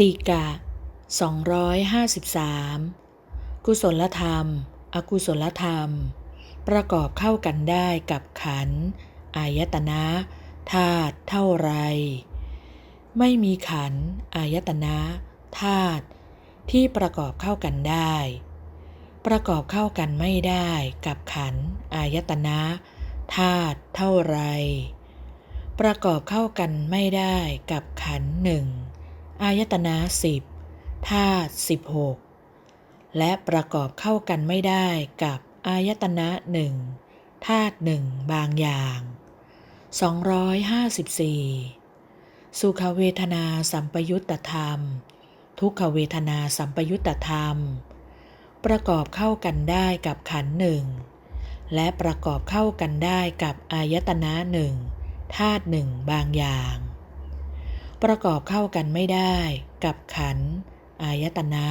ติกะ 253 กุศลธรรม อกุศลธรรม ประกอบเข้ากันได้กับขัน อายตนะธาตุเท่าไร ไม่มีขัน อายตนะธาตุที่ประกอบเข้ากันได้ ประกอบเข้ากันไม่ได้กับขัน อายตนะธาตุเท่าไร ประกอบเข้ากันไม่ได้กับขันหนึ่ง อายตนะสิบธาตุสิบหกและประกอบเข้ากันไม่ได้กับอายตนะหนึ่งธาตุหนึ่งบางอย่าง 254 สุขเวทนาสัมปยุตตธรรม ทุกขเวทนาสัมปยุตตธรรม ประกอบเข้ากันได้กับขันหนึ่งและประกอบเข้ากันได้กับอายตนะหนึ่งธาตุหนึ่งบางอย่าง ประกอบเข้ากันไม่ได้ กับขัน อายตนะ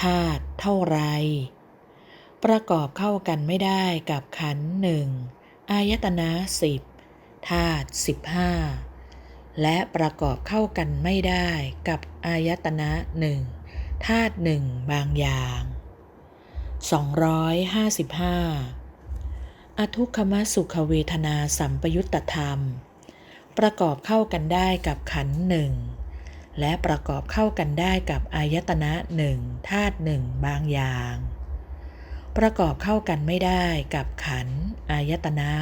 ธาตุเท่าไร ประกอบเข้ากันไม่ได้กับขันหนึ่งอายตนะสิบธาตุสิบห้าและประกอบเข้ากันไม่ได้กับอายตนะหนึ่งธาตุหนึ่งบางอย่าง 255 อทุกขมสุขเวทนาสัมปยุตตธรรม ประกอบเข้ากันได้กับขันหนึ่งและประกอบเข้ากันได้กับอายตนะหนึ่งธาตุหนึ่งบางอย่าง ประกอบเข้ากันไม่ได้กับขันอายตนะ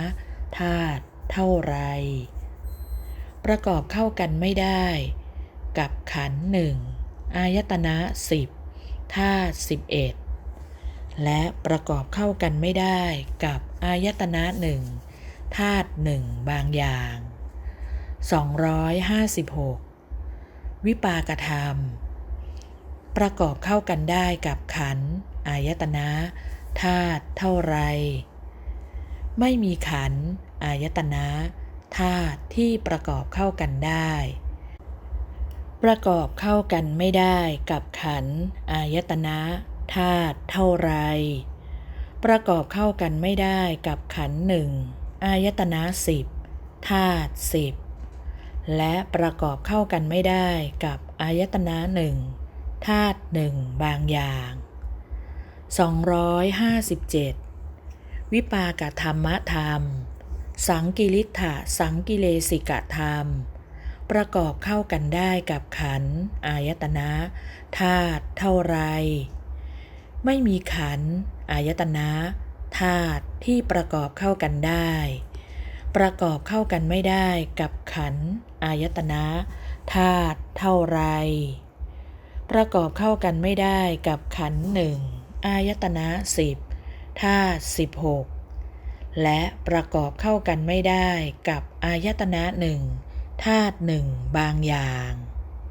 ธาตุเท่าไร ประกอบเข้ากันไม่ได้ กับขันหนึ่งอายตนะสิบธาตุสิบเอ็ดและประกอบเข้ากันไม่ได้กับอายตนะหนึ่งธาตุหนึ่งบางอย่าง 256 วิปากธรรม ประกอบเข้ากันได้กับขัน อายตนะธาตุเท่าไร ไม่มีขัน อายตนะธาตุที่ประกอบเข้ากันได้ ประกอบเข้ากันไม่ได้กับขัน อายตนะธาตุเท่าไร ประกอบเข้ากันไม่ได้กับขันหนึ่งอายตนะสิบธาตุสิบ และประกอบเข้ากันไม่ได้กับอายตนะหนึ่งธาตุหนึ่งบางอย่าง 257 วิปากธรรมธรรม สังกิริธะสังกิเลสิกธรรม ประกอบเข้ากันได้กับขันอายตนะธาตุเท่าไร ไม่มีขันอายตนะธาตุที่ประกอบเข้ากันได้ ประกอบเข้ากันไม่ได้กับขันอายตนะธาตุเท่าไร ประกอบเข้ากันไม่ได้กับขันหนึ่งอายตนะสิบธาตุสิบหกและประกอบเข้ากันไม่ได้กับอายตนะหนึ่งธาตุหนึ่งบางอย่าง